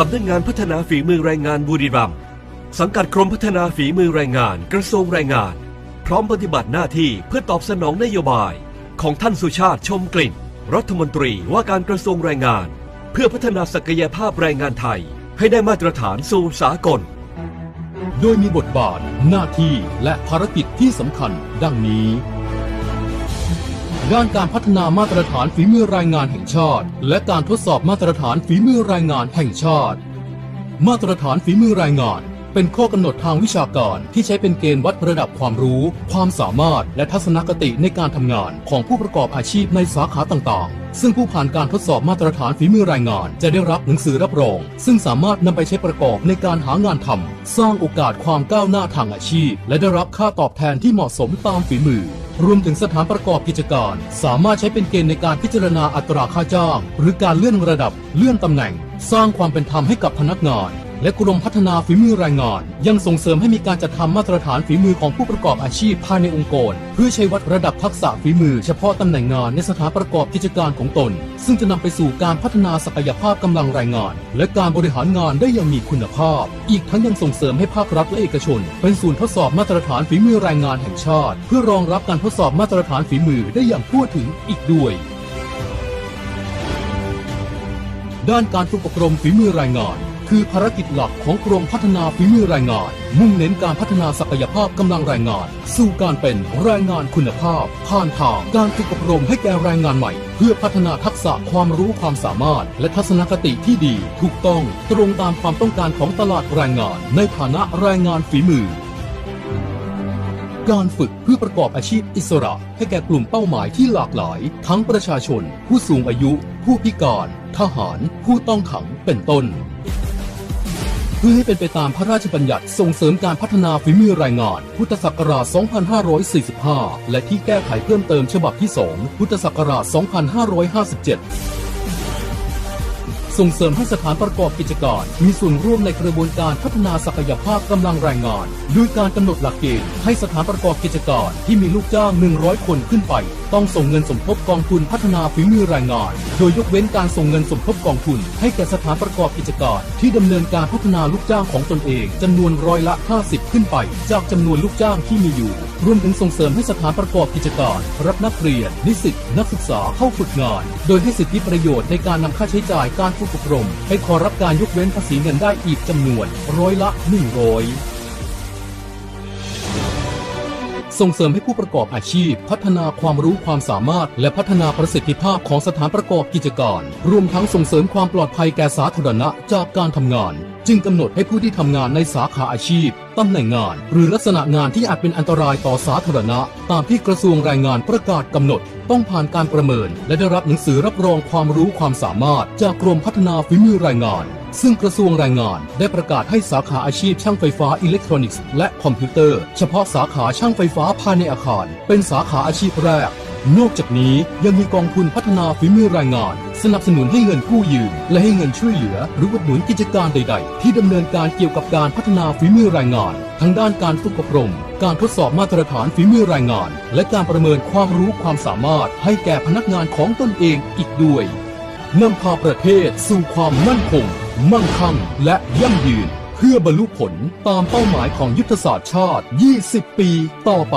สำนักงานพัฒนาฝีมือแรงงานบุรีรัมย์สังกัดกรมพัฒนาฝีมือแรงงาน กระทรวงแรงงาน พร้อมปฏิบัติหน้าที่เพื่อตอบสนองนโยบาย ของท่านสุชาติชมกลิ่น รัฐมนตรีว่าการกระทรวงแรงงาน เพื่อพัฒนาศักยภาพแรงงานไทย ให้ได้มาตรฐานสู่สากล โดยมีบทบาท หน้าที่และภารกิจที่สำคัญ ดังนี้ ด้านการพัฒนามาตรฐานฝีมือแรงงานแห่งชาติ และการทดสอบมาตรฐานฝีมือแรงงานแห่งชาติ มาตรฐานฝีมือแรงงาน เป็นข้อกำหนดทางวิชาการที่ใช้เป็นเกณฑ์วัดระดับความรู้ ความสามารถ และทัศนคติในการทำงานของผู้ประกอบอาชีพในสาขาต่างๆ ซึ่งผู้ผ่านการทดสอบมาตรฐานฝีมือแรงงาน จะได้รับหนังสือรับรอง ซึ่งสามารถนำไปใช้ประกอบในการหางานทำสร้างโอกาสความก้าวหน้าทางอาชีพ และได้รับค่าตอบแทนที่เหมาะสมตามฝีมือ รวมถึงสถานประกอบกิจการ สามารถใช้เป็นเกณฑ์ในการพิจารณาอัตราค่าจ้าง หรือการเลื่อนระดับเลื่อนตำแหน่ง สร้างความเป็นธรรมให้กับพนักงาน และกรมพัฒนาฝีมือแรงงาน ยังส่งเสริมให้มีการจัดทำมาตรฐานฝีมือของผู้ประกอบอาชีพภายในองค์กร เพื่อใช้วัดระดับทักษะฝีมือเฉพาะตำแหน่งงานในสถานประกอบกิจการของตน ซึ่งจะนำไปสู่การพัฒนาศักยภาพกำลังแรงงาน และการบริหารงานได้อย่างมีคุณภาพ อีกทั้งยังส่งเสริมให้ภาครัฐและเอกชน เป็นศูนย์ทดสอบมาตรฐานฝีมือแรงงานแห่งชาติ เพื่อรองรับการทดสอบมาตรฐานฝีมือได้อย่างทั่วถึงอีกด้วยด้านการฝึกอบรมฝีมือแรงงาน คือภารกิจหลักของกรมพัฒนาฝีมือแรงงาน มุ่งเน้นการพัฒนาศักยภาพกำลังแรงงาน สู่การเป็นแรงงานคุณภาพ ผ่านทางการฝึกอบรมให้แก่แรงงานใหม่ เพื่อพัฒนาทักษะความรู้ความสามารถ และทัศนคติที่ดี ถูกต้องตรงตามความต้องการของตลาดแรงงาน ในฐานะแรงงานฝีมือการฝึกเพื่อประกอบอาชีพอิสระ ให้แก่กลุ่มเป้าหมายที่หลากหลาย ทั้งประชาชน ผู้สูงอายุ ผู้พิการ ทหาร ผู้ต้องขังเป็นต้น เพื่อให้เป็นไปตามพระราชบัญญัติส่งเสริมการพัฒนาฝีมือแรงงาน พุทธศักราช 2545 และที่แก้ไขเพิ่มเติมฉบับที่ 2 พุทธศักราช 2557 ส่งเสริมให้สถานประกอบกิจการ มีส่วนร่วมในกระบวนการพัฒนาศักยภาพกำลังแรงงานด้วยการกำหนดหลักเกณฑ์ให้สถานประกอบกิจการที่มีลูกจ้าง 100 คนขึ้นไป ต้องส่งเงินสมทบกองทุนพัฒนาฝีมือแรงงาน โดยยกเว้นการส่งเงินสมทบกองทุน ให้แก่สถานประกอบกิจการที่ดำเนินการพัฒนาลูกจ้างของตนเองจำนวนร้อยละ 50 ขึ้นไป จากจำนวนลูกจ้างที่มีอยู่รวมถึงส่งเสริมให้สถานประกอบกิจการรับนักเรียน นิสิตนักศึกษาเข้าฝึกงาน โดยให้สิทธิประโยชน์ในการนำค่าใช้จ่ายการฝึกอบรม ให้ขอรับการยกเว้นภาษีเงินได้อีกจำนวนร้อยละ 100ส่งเสริมให้ผู้ประกอบอาชีพ พัฒนาความรู้ความสามารถ และพัฒนาประสิทธิภาพของสถานประกอบกิจการ รวมทั้งส่งเสริมความปลอดภัยแก่สาธารณะจากการทำงาน จึงกำหนดให้ผู้ที่ทำงานในสาขาอาชีพตำแหน่งงาน หรือลักษณะงานที่อาจเป็นอันตรายต่อสาธารณะ ตามที่กระทรวงแรงงานประกาศกำหนด ต้องผ่านการประเมิน และได้รับหนังสือรับรองความรู้ความสามารถ จากกรมพัฒนาฝีมือแรงงาน ซึ่งกระทรวงแรงงานได้ประกาศให้สาขาอาชีพช่างไฟฟ้าอิเล็กทรอนิกส์และคอมพิวเตอร์ เฉพาะสาขาช่างไฟฟ้าภายในอาคาร เป็นสาขาอาชีพแรก นอกจากนี้ยังมีกองทุนพัฒนาฝีมือแรงงาน สนับสนุนให้เงินกู้ยืมและให้เงินช่วยเหลือ หรืออุดหนุนกิจการใด ๆ ที่ดำเนินการเกี่ยวกับการพัฒนาฝีมือแรงงาน ทั้งด้านการฝึกอบรม การทดสอบมาตรฐานฝีมือแรงงาน และการประเมินความรู้ความสามารถให้แก่พนักงานของตนเองอีกด้วยนำพาประเทศสู่ความมั่นคง มั่งคั่ง และยั่งยืน เพื่อบรรลุผลตามเป้าหมายของยุทธศาสตร์ชาติ 20 ปีต่อไป